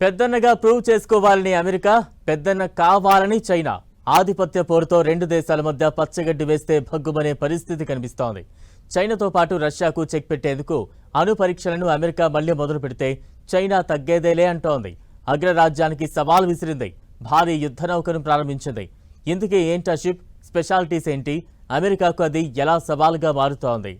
పెద్దన్నగా prove చేసుకోవాలని America పెద్దన్న కావాలని China. ఆధిపత్య పోరుతో రెండు దేశాల మధ్య పచ్చగడ్డి వేస్తే భగ్గుమనే పరిస్థితి కనిపిస్తోంది. చైనాతో పాటు రష్యాకు చెక్ పెట్టేందుకు అణు పరీక్షలను అమెరికా మళ్ళీ మొదలు పెడితే చైనా తగ్గేదేలే అంటోంది. అగ్రరాజ్యానికి సవాల్ విసిరింది. భారీ యుద్ధ నౌకను ప్రారంభించింది. ఇందుకే ఏంటా షిప్? స్పెషాలిటీస్ ఏంటి? అమెరికాకు అది ఎలా సవాల్గా మారుతోంది?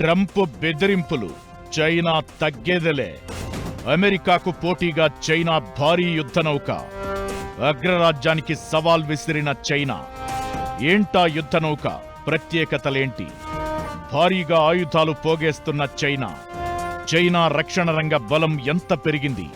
ట్రంప్ బెదిరింపులు చైనా తగ్గేదలే. అమెరికాకు పోటీగా చైనా భారీ యుద్ధ నౌక. అగ్రరాజ్యానికి సవాల్ విసిరిన చైనా. ఏంటా యుద్ధ నౌక? ప్రత్యేకతలేంటి? భారీగా ఆయుధాలు పోగేస్తున్న చైనా. చైనా రక్షణ రంగ బలం ఎంత పెరిగింది?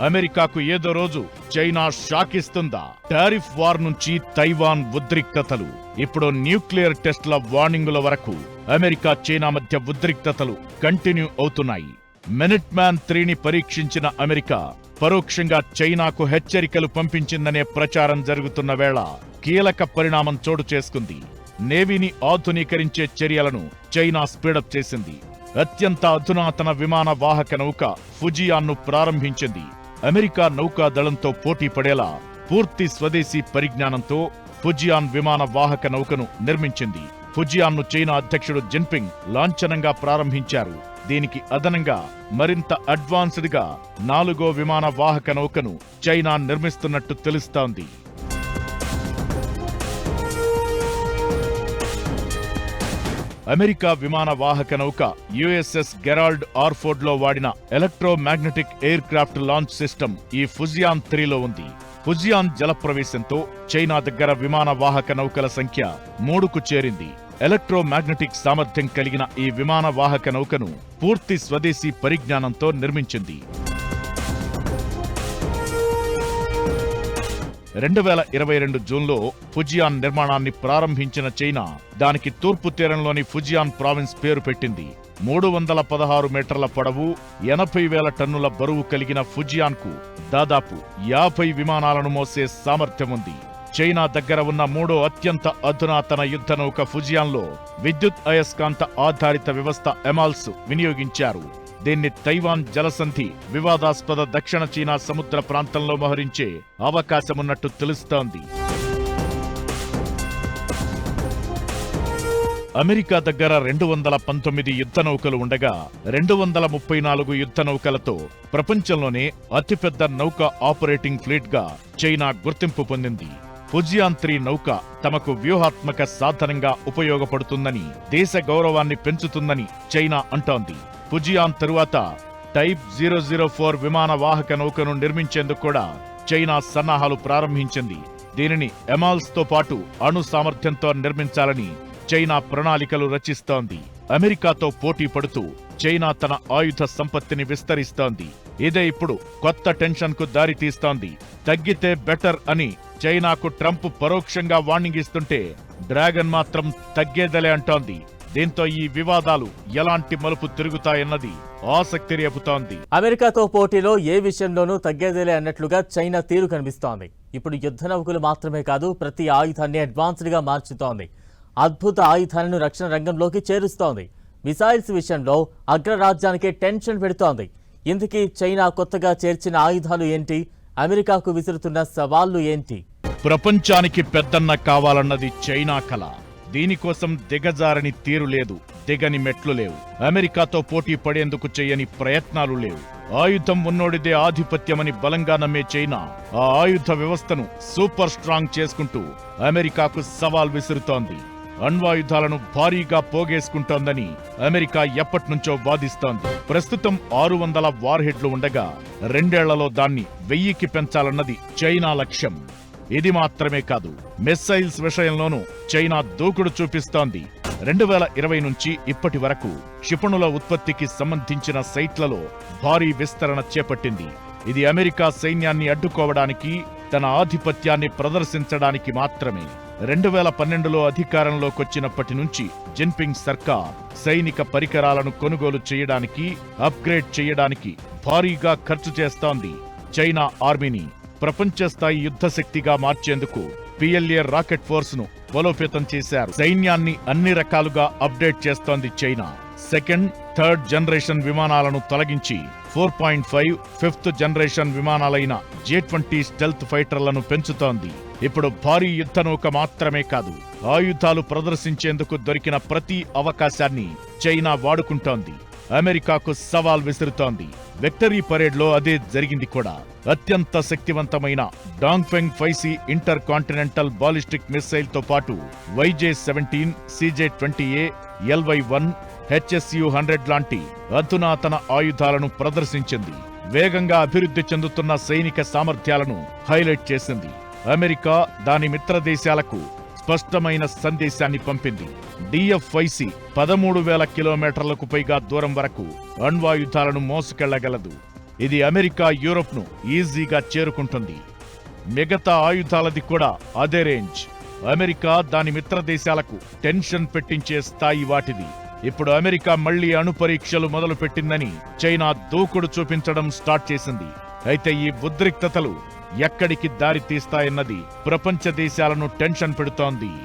అమెరికాకు ఏదో రోజు చైనా షాకిస్తుందా? టారిఫ్ వార్ నుంచి తైవాన్ ఉద్రిక్తతలు ఇప్పుడు న్యూక్లియర్ టెస్ట్ల వార్నింగుల వరకు అమెరికా చైనా మధ్య ఉద్రిక్తతలు కంటిన్యూ అవుతున్నాయి. మినిట్ మ్యాన్ త్రీని పరీక్షించిన అమెరికా పరోక్షంగా చైనాకు హెచ్చరికలు పంపించిందనే ప్రచారం జరుగుతున్న వేళ కీలక పరిణామం చోటు చేసుకుంది. నేవీని ఆధునీకరించే చర్యలను చైనా స్పీడప్ చేసింది. అత్యంత అధునాతన విమాన వాహక నౌక ఫుజియాన్ను ప్రారంభించింది. అమెరికా నౌకా దళంతో పోటీ పడేలా పూర్తి స్వదేశీ పరిజ్ఞానంతో ఫుజియాన్ విమాన వాహక నౌకను నిర్మించింది. ఫుజియాన్ను చైనా అధ్యక్షుడు జిన్పింగ్ లాంఛనంగా ప్రారంభించారు. దీనికి అదనంగా మరింత అడ్వాన్స్డ్గా నాలుగో విమాన వాహక నౌకను చైనా నిర్మిస్తున్నట్టు తెలుస్తోంది. అమెరికా విమాన వాహక నౌక యుఎస్ఎస్ గెరాల్డ్ ఆర్ఫోర్డ్లో వాడిన electromagnetic aircraft launch system ఈ ఫుజియాన్ త్రీలో ఉంది. ఫుజియాన్ జలప్రవేశంతో చైనా దగ్గర విమాన వాహక నౌకల సంఖ్య మూడుకు చేరింది. ఎలక్ట్రోమాగ్నెటిక్ సామర్థ్యం కలిగిన ఈ విమాన వాహక నౌకను పూర్తి స్వదేశీ పరిజ్ఞానంతో నిర్మించింది. రెండు వేల ఇరవై రెండు జూన్లో ఫుజియాన్ నిర్మాణాన్ని ప్రారంభించిన చైనా దానికి తూర్పు తీరంలోని ఫుజియాన్ ప్రావిన్స్ పేరు పెట్టింది. మూడు వందల పదహారు మీటర్ల పొడవు ఎనభై వేల టన్నుల బరువు కలిగిన ఫుజియాన్కు దాదాపు యాభై విమానాలను మోసే సామర్థ్యం ఉంది. చైనా దగ్గర ఉన్న మూడో అత్యంత అధునాతన యుద్ధ నౌక ఫుజియాన్లో విద్యుత్ అయస్కాంత ఆధారిత వ్యవస్థ ఎమాల్స్ వినియోగించారు. దీన్ని తైవాన్ జలసంధి వివాదాస్పద దక్షిణ చీనా సముద్ర ప్రాంతంలో మోహరించే అవకాశమున్నట్టు తెలుస్తోంది. అమెరికా దగ్గర రెండు వందల పంతొమ్మిది యుద్ధ నౌకలు ఉండగా రెండు వందల ముప్పై నాలుగు యుద్ధ నౌకలతో ప్రపంచంలోనే అతిపెద్ద నౌక ఆపరేటింగ్ ఫ్లీట్గా చైనా గుర్తింపు పొందింది. ఫుజియాన్ త్రీ నౌక తమకు వ్యూహాత్మక సాధనంగా ఉపయోగపడుతుందని దేశ గౌరవాన్ని పెంచుతుందని చైనా అంటోంది. ఫుజియాన్ తరువాత టైప్ జీరో జీరో ఫోర్ విమాన వాహక నౌకను నిర్మించేందుకు కూడా చైనా సన్నాహాలు ప్రారంభించింది. దీనిని ఎమాల్స్తో పాటు అణు సామర్థ్యంతో నిర్మించాలని చైనా ప్రణాళికలు రచిస్తోంది. అమెరికాతో పోటీ పడుతూ చైనా తన ఆయుధ సంపత్తిని విస్తరిస్తోంది. ఇదే ఇప్పుడు కొత్త టెన్షన్కు దారితీస్తోంది దారి తీస్తోంది. తగ్గితే బెటర్ అని చైనాకు ట్రంప్ పరోక్షంగా వార్నింగ్ ఇస్తుంటే డ్రాగన్ మాత్రం తగ్గేదలే అంటోంది. దీంతో ఈ వివాదాలు ఎలాంటి మలుపు తిరుగుతాయన్నది ఆసక్తి రేపుతోంది. అమెరికాతో పోటీలో ఏ విషయంలోనూ తగ్గేదేలే అన్నట్లుగా చైనా తీరు కనిపిస్తోంది. ఇప్పుడు యుద్ధ నౌకలు మాత్రమే కాదు ప్రతి ఆయుధాన్ని అడ్వాన్స్డ్గా మార్చుతోంది. అద్భుత ఆయుధాలను రక్షణ రంగంలోకి చేరుస్తోంది. మిసైల్స్ విషయంలో అగ్రరాజ్యానికే టెన్షన్ పెడుతోంది. ఇందుకీ చైనా కొత్తగా చేర్చిన ఆయుధాలు ఏంటి? అమెరికాకు విసురుతున్న సవాళ్ళు ఏంటి? ప్రపంచానికి పెద్దన్న కావాలన్నది చైనా కల. దీనికోసం దిగజారని తీరు లేదు దిగని మెట్లు లేవు. అమెరికాతో పోటీ పడేందుకు చేయని ప్రయత్నాలు లేవు. ఆయుధం ఉన్నోడిదే ఆధిపత్యమని బలంగా నమ్మే చైనా ఆ ఆయుధ వ్యవస్థను సూపర్ స్ట్రాంగ్ చేసుకుంటూ అమెరికాకు సవాల్ విసురుతోంది. అణ్వాయుధాలను భారీగా పోగేసుకుంటోందని అమెరికా ఎప్పట్నుంచో వాదిస్తోంది. ప్రస్తుతం ఆరు వందల వార్హెడ్లు ఉండగా రెండేళ్ళలో దాన్ని వెయ్యికి పెంచాలన్నది చైనా లక్ష్యం. ఇది మాత్రమే కాదు మిస్సైల్స్ విషయంలోనూ చైనా దూకుడు చూపిస్తోంది. రెండు వేల ఇరవై నుంచి ఇప్పటి వరకు క్షిపణుల ఉత్పత్తికి సంబంధించిన సైట్లలో భారీ విస్తరణ చేపట్టింది. ఇది అమెరికా సైన్యాన్ని అడ్డుకోవడానికి తన ఆధిపత్యాన్ని ప్రదర్శించడానికి మాత్రమే. రెండు వేల పన్నెండులో అధికారంలోకొచ్చినప్పటి నుంచి జిన్పింగ్ సర్కార్ సైనిక పరికరాలను కొనుగోలు చేయడానికి అప్గ్రేడ్ చేయడానికి భారీగా ఖర్చు చేస్తోంది చైనా ఆర్మీని. ప్రపంచ స్థాయి యుద్ధ శక్తిగా మార్చేందుకు పిఎల్ఏ రాకెట్ ఫోర్స్ను బలోపేతం చేశారు. సైన్యాన్ని అన్ని రకాలుగా అప్డేట్ చేస్తోంది చైనా. సెకండ్ థర్డ్ జనరేషన్ విమానాలను తొలగించి four point five fifth generation విమానాలైన J twenty stealth ఫైటర్లను పెంచుతోంది. ఇప్పుడు భారీ యుద్ధ నౌక మాత్రమే కాదు ఆయుధాలు ప్రదర్శించేందుకు దొరికిన ప్రతి అవకాశాన్ని చైనా వాడుకుంటోంది. అమెరికాకు సవాల్ విసురుతోంది. విక్టరీ పరేడ్లో అదే జరిగింది కూడా. అత్యంత శక్తివంతమైన Dongfeng five C intercontinental ballistic మిస్సైల్తో పాటు YJ seventeen CJ twenty A LY one HSU hundred లాంటి అధునాతన ఆయుధాలను ప్రదర్శించింది. వేగంగా అభివృద్ధి చెందుతున్న సైనిక సామర్థ్యాలను హైలైట్ చేసింది. అమెరికా దాని మిత్రదేశాలకు స్పష్టమైన సందేశాన్ని పంపింది. డిఎఫ్ఐసి పదమూడు వేల కిలోమీటర్లకు పైగా దూరం వరకు అణ్వాయుధాలను మోసుకెళ్ళగలదు. ఇది అమెరికా యూరోప్ను ఈజీగా చేరుకుంటుంది. మిగతా ఆయుధాలది కూడా అదే రేంజ్. అమెరికా దాని మిత్ర దేశాలకు టెన్షన్ పెట్టించే స్థాయి వాటిది. ఇప్పుడు అమెరికా మళ్ళీ అణు పరీక్షలు మొదలుపెట్టిందని చైనా దూకుడు చూపించడం స్టార్ట్ చేసింది. అయితే ఈ ఉద్రిక్తతలు ఎక్కడికి దారి తీస్తాయన్నది ప్రపంచ దేశాలను టెన్షన్ పెడుతోంది.